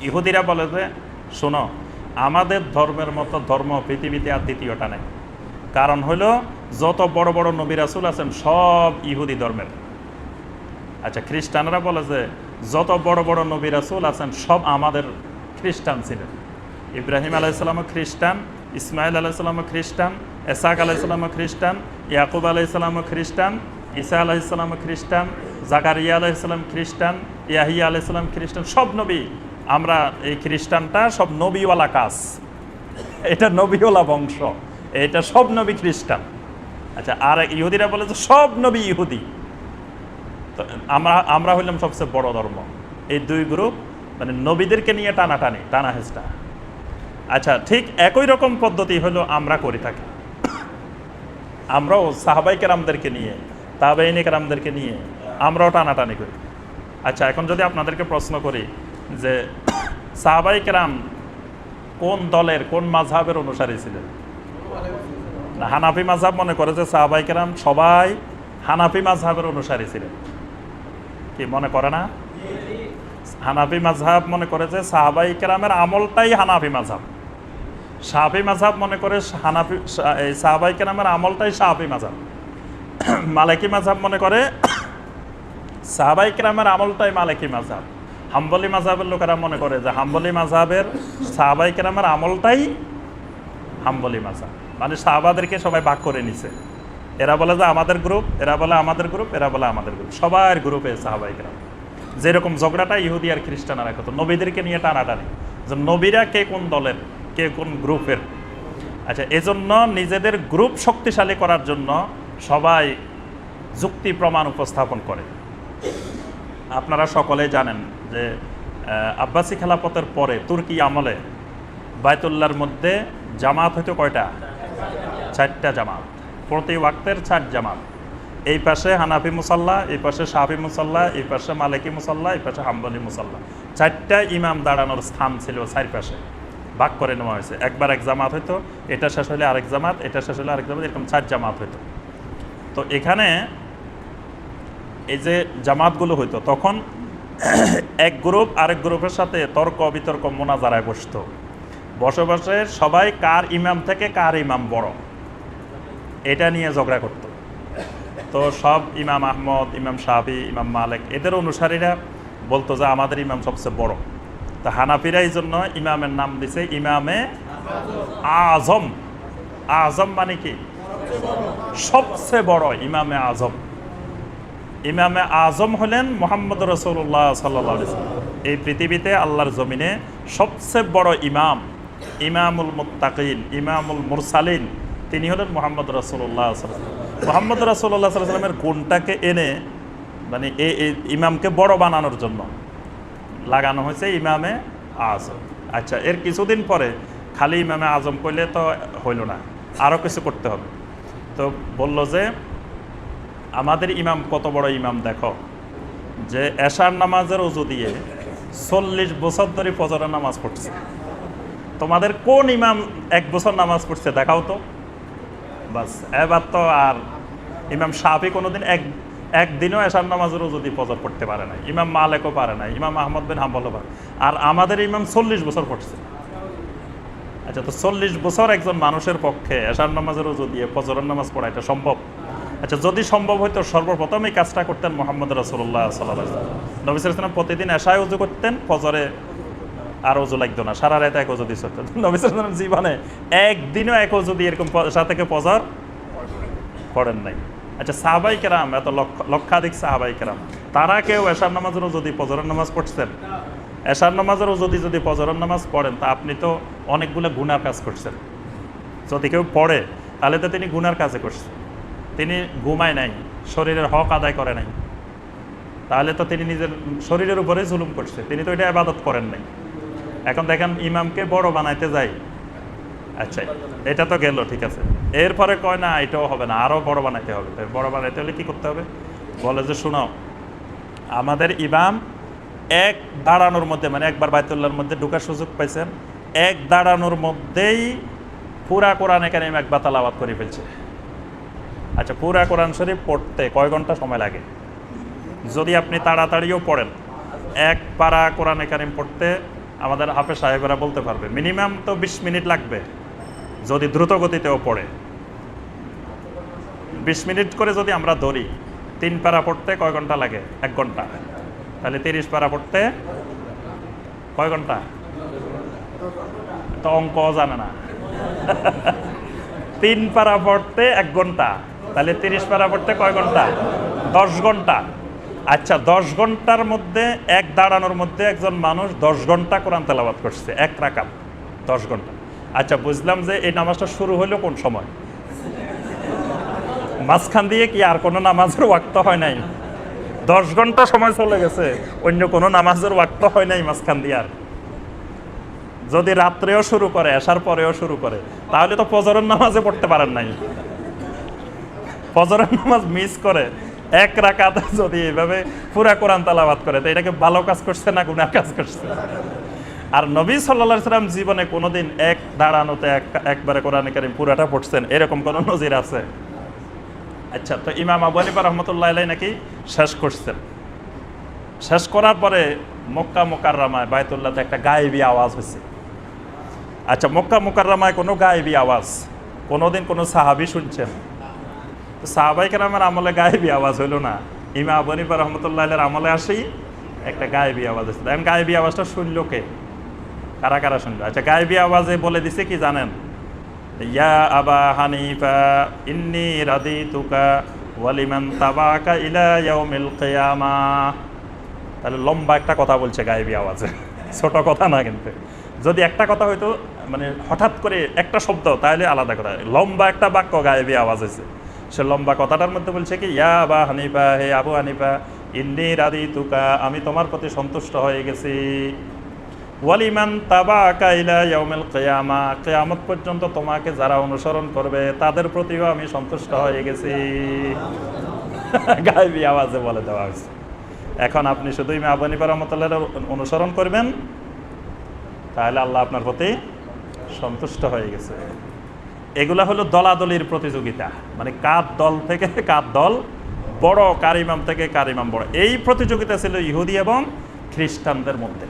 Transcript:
ইহুদিরা বলে যে, শোনো, আমাদের ধর্মের মতো ধর্ম পৃথিবীতে আর দ্বিতীয়টা নেই। কারণ হলো, যত বড় বড় নবী রাসূল আছেন, সব ইহুদি ধর্মের। আচ্ছা খ্রিস্টানরা বলে যে, যত বড় বড় নবী রাসূল আছেন, সব আমাদের খ্রিস্টান ছিলেন। ইব্রাহিম আলাইসালামও খ্রিস্টান, ইসমাইল আলাইসালামও খ্রিস্টান এসাক আলাইসালামও খ্রিস্টান, ইয়াকুব আলাইসালামও খ্রিস্টান, ঈসা আলাইসালামও খ্রিস্টান, জাকারিয়া আলাইসালাম খ্রিস্টান, ইয়াহিয়া আলাইসালাম খ্রিস্টান, সব নবী আমরা এই খ্রিস্টানটা সব নবীওয়ালা কাজ। এটা নবীওয়ালা বংশ। এটা সব নবী খ্রিস্টান। আচ্ছা আর ইহুদিরা বলে যে সব নবী ইহুদি। তো আমরা আমরা হইলাম সবচেয়ে বড় ধর্ম। এই দুই গ্রুপ মানে নবীদেরকে নিয়ে টানাটানি টানা হেসটা আচ্ছা ঠিক একই রকম পদ্ধতি হলো আমরা করে থাকি। আমরাও সাহাবাই কেরামদেরকে নিয়ে, তাবাইনি কেরামদেরকে নিয়ে আমরাও টানাটানি করি। আচ্ছা এখন যদি আপনাদেরকে প্রশ্ন করি যে সাহাবাই কেরাম কোন দলের, কোন মাঝহাবের অনুসারী ছিলেন? হানাফি মাঝহাব মনে করে যে সাহাবাই কেরাম সবাই হানাফি মাঝহাবের অনুসারী ছিলেন। কি মনে করে না? হানাফি মাঝহাব মনে করে যে সাহাবাই কেরামের আমলটাই হানাফি মাঝহাব। সাহাবি মাঝহাব মনে করে হানাফি সা- এই সাহাবাই কেরামের আমলটাই সাহাবি মাঝহাব। মালিকি মাঝহাব মনে করে সাহাবাই কেরামের আমলটাই মালিকি মাঝহাব। হাম্বলি মাঝহাবের লোকেরা মনে করে যে হাম্বলি মাঝহাবের সাহাবাই কেরামের আমলটাই হাম্বলি মাঝহাব মানে সাহাবাদেরকে সবাই ভাগ করে নিছে। এরা বলে যে আমাদের গ্রুপ এরা বলে আমাদের গ্রুপ এরা বলে আমাদের গ্রুপ সবার গ্রুপে সাহাবাই কেরাম। যেরকম ঝগড়াটা ইহুদি আর খ্রিস্টানরা করতো, নবীদেরকে নিয়ে টানাটানি। যে নবীরা কে কোন দলের, কে কোন গ্রুপের আচ্ছা এজন্য নিজেদের গ্রুপ শক্তিশালী করার জন্য সবাই যুক্তি প্রমাণ উপস্থাপন করে। আপনারা সকলে জানেন যে আব্বাসী খেলাপথের পরে তুর্কি আমলে বায়তুল্লার মধ্যে জামাত হয়তো কয়টা? চারটা জামাত। প্রতি ওয়াক্তের চার জামাত। এই পাশে হানাফি মুসাল্লা, এই পাশে সাহাফি মুসাল্লা, এই পাশে মালিকি মুসাল্লা, এই পাশে হাম্বলি মুসাল্লা। চারটা ইমাম দাঁড়ানোর স্থান ছিল চারপাশে। ভাগ করে নেওয়া হয়েছে। একবার এক জামাত হইতো, এটা শেষ হলে আরেক জামাত, এটা শেষ হলে আরেক জামাত, এরকম চার জামাত হইতো। তো এখানে এই যে জামাতগুলো হইতো, তখন এক গ্রুপ আরেক গ্রুপের সাথে তর্ক, বিতর্ক, মোনাজারায় বসতো। বসে বসে সবাই কার ইমাম থেকে কার ইমাম বড়? এটা নিয়ে ঝগড়া করতো। তো সব ইমাম আহমদ, ইমাম শাহি ইমাম মালিক এদের অনুসারীরা বলতো যে আমাদের ইমাম সবচেয়ে বড়। তা হানাফিরা এই জন্য ইমামের নাম দিছে ইমামে আজম। আজম মানে কি? সবচেয়ে বড় ইমামে আজম। ইমামে আজম হলেন মোহাম্মদ রসুল্লাহ সাল্লাহ এই পৃথিবীতে আল্লাহর জমিনে সবচেয়ে বড় ইমাম ইমামুল মুত্তাকিন, ইমামুল মুরসালিন, তিনি হলেন মোহাম্মদ রসুল্লাহ মোহাম্মদ রসুল্লাহ সাল্লামের গুণটাকে এনে মানে এই ইমামকে বড় বানানোর জন্য লাগানো হয়েছে ইমামে আজম। আচ্ছা এর কিছুদিন পরে খালি ইমামে আজম করলে তো হইল না আরও কিছু করতে হবে। তো বলল যে আমাদের ইমাম, কত বড় ইমাম দেখো, যে এশার নামাজের উজু দিয়ে চল্লিশ বছর ধরে ফজরের নামাজ পড়ছে। তোমাদের কোন ইমাম এক বছর নামাজ পড়ছে দেখাও তো। বাস, এবার তো আর ইমাম সাহাবি কোনোদিন এক, একদিনও এশার নামাজের উজু দিয়ে ফজর পড়তে পারে না ইমাম মালেকও পারে না ইমাম আহমদ বিন হাম্বলও পারে আর আমাদের ইমাম চল্লিশ বছর পড়ছে। আচ্ছা তো চল্লিশ বছর একজন মানুষের পক্ষে এশার নামাজেরও যদি ফজরের নামাজ পড়া এটা সম্ভব? আচ্ছা যদি সম্ভব হইতো সর্বপ্রথম এই কাজটা করতেন মোহাম্মদ রসুল্লাহ সাল্লাহ নবী সালাম প্রতিদিন এশায় উজু করতেন, ফজরে আর উজু লাগতো না, সারা রাত এক উজু দিয়ে চলতেন। নবী সালাম জীবনে একদিনও এক উজু দিয়ে এরকম সাথে ফজর পড়েন নাই। আচ্ছা সাহাবাই কেরাম, এত লক্ষ লক্ষাধিক সাহাবাই কেরাম, তারা কেউ এশার নামাজেরও যদি ফজরের নামাজ পড়ছেন? এশার নামাজেরও যদি যদি ফজরের নামাজ পড়েন, তা আপনি তো অনেকগুলো গুনার কাজ করছেন। যদি কেউ পড়ে, তাহলে তো তিনি গুনার কাজে করছেন। তিনি ঘুমায় নাই, শরীরের হক আদায় করে নাই। তাহলে তো তিনি নিজের শরীরের উপরে জুলুম করছে। তিনি তো এটা আবাদত করেন নাই। এখন দেখেন ইমামকে বড় বানাইতে যাই। আচ্ছা এটা তো গেল, ঠিক আছে। এরপরে কয়, না, এটাও হবে না আরও বড় বানাইতে হবে। বড় বানাইতে হলে কি করতে হবে? বলে যে, শোনো, আমাদের ইমাম এক দাঁড়ানোর মধ্যে মানে একবার বাইতুল্লাহর মধ্যে ঢুকার সুযোগ পাইছেন, এক দাঁড়ানোর মধ্যেই পুরা কোরআন এখানে একবার তালাবাদ করে ফেলছে। আচ্ছা পুরা কোরআন শরীফ পড়তে কয় ঘণ্টা সময় লাগে? যদি আপনি তাড়াতাড়িও পড়েন, এক পারা কোরআন কারিম পড়তে আমাদের হাফে সাহেবেরা বলতে পারবে, মিনিমাম তো বিশ মিনিট লাগবে, যদি দ্রুত গতিতেও পড়ে। বিশ মিনিট করে যদি আমরা ধরি, তিন পারা পড়তে কয় ঘণ্টা লাগে? এক ঘণ্টা। তাহলে তিরিশ পারা পড়তে কয় ঘণ্টা? তো অঙ্ক জানে না। তিন পারা পড়তে এক ঘণ্টা। তাহলে তিরিশ পারা পড়তে কয় ঘণ্টা? দশ ঘণ্টা। আচ্ছা দশ ঘণ্টার মধ্যে এক দাঁড়ানোর মধ্যে একজন মানুষ দশ ঘণ্টা কোরআন তেলাবাদ করছে, এক রাকাত, দশ ঘণ্টা। আচ্ছা বুঝলাম যে এই নামাজটা শুরু হলো কোন সময়? মাঝখান দিয়ে কি আর কোনো নামাজের ওয়াক্ত হয় নাই? দশ ঘণ্টা সময় চলে গেছে, অন্য কোনো নামাজের ওয়াক্ত হয় নাই মাঝখান দিয়ে আর। যদি রাত্রেও শুরু করে, আসার পরেও শুরু করে, তাহলে তো ফজরের নামাজে পড়তে পারেন নাই। ফজরের নামাজ মিস করে এক রাকাত যদি এভাবে পুরা কোরআন তালাবাদ করে, তো এটাকে ভালো কাজ করছে না গুনার কাজ করছে? আর নবী সাল্লা সাল্লাম জীবনে কোনোদিন এক দাঁড়ানোতে এক, একবারে কোরআন কারিম পুরাটা পড়ছেন, এরকম কোনো নজির আছে? আচ্ছা তো ইমাম আবু হানিফা রহমতুল্লাহ আলাই নাকি শেষ করছেন। শেষ করার পরে মক্কা মোকাররামায় বায়তুল্লাহতে একটা গায়েবী আওয়াজ হয়েছে। আচ্ছা মক্কা মোকাররামায় কোনো গায়েবী আওয়াজ? কোনোদিন কোনো সাহাবি শুনছেন? তো সাহাবাই কেরামের আমলে গায়েবী আওয়াজ হইল না। ইমা আবু হানিফা রহমতুল্লাহ আলের আমলে আসেই একটা গায়েবী আওয়াজ হয়েছে এখন গায়েবী আওয়াজটা শুনলো কে? কারা কারা শুনলো? আচ্ছা গায়েবী আওয়াজে বলে দিছে কি জানেন? ইয়া আবা হানিফা ইন্নি রাদি তুকা ওয়ালিমান তাবাকা ইলা ইয়াউমিল কিয়ামা। তাহলে লম্বা একটা কথা বলছে গায়েবী আওয়াজে। ছোট কথা না কিন্তু। যদি একটা কথা হয়তো মানে হঠাৎ করে একটা শব্দ, তাহলে আলাদা কথা। লম্বা একটা বাক্য গায়েবী আওয়াজ হয়েছে সে লম্বা কথাটার মধ্যে বলছে কি, ইয়া আবা হানিফা, হে আবু হানিফা, ইন্নি রাদিতুকা, আমি তোমার প্রতি সন্তুষ্ট হয়ে গেছি। ওয়ালিমান তাবা কাইলা ইয়াউমিল কিয়ামা, কিয়ামত পর্যন্ত তোমাকে যারা অনুসরণ করবে, তাদের প্রতিও আমি সন্তুষ্ট হয়ে গেছি। গায়েবী আওয়াজে বলে দেওয়া হয়েছে। এখন আপনি শুধু ইমা আবু হানিফা রহমতুল্লাহ অনুসরণ করবেন, তাহলে আল্লাহ আপনার প্রতি সন্তুষ্ট হয়ে গেছে। এগুলা হলো দলাদলির প্রতিযোগিতা। মানে কার দল থেকে কার দল, বড় কারিমাম থেকে কারিমাম বড়। এই প্রতিযোগিতা ছিল ইহুদি এবং খ্রিস্টানদের মধ্যে।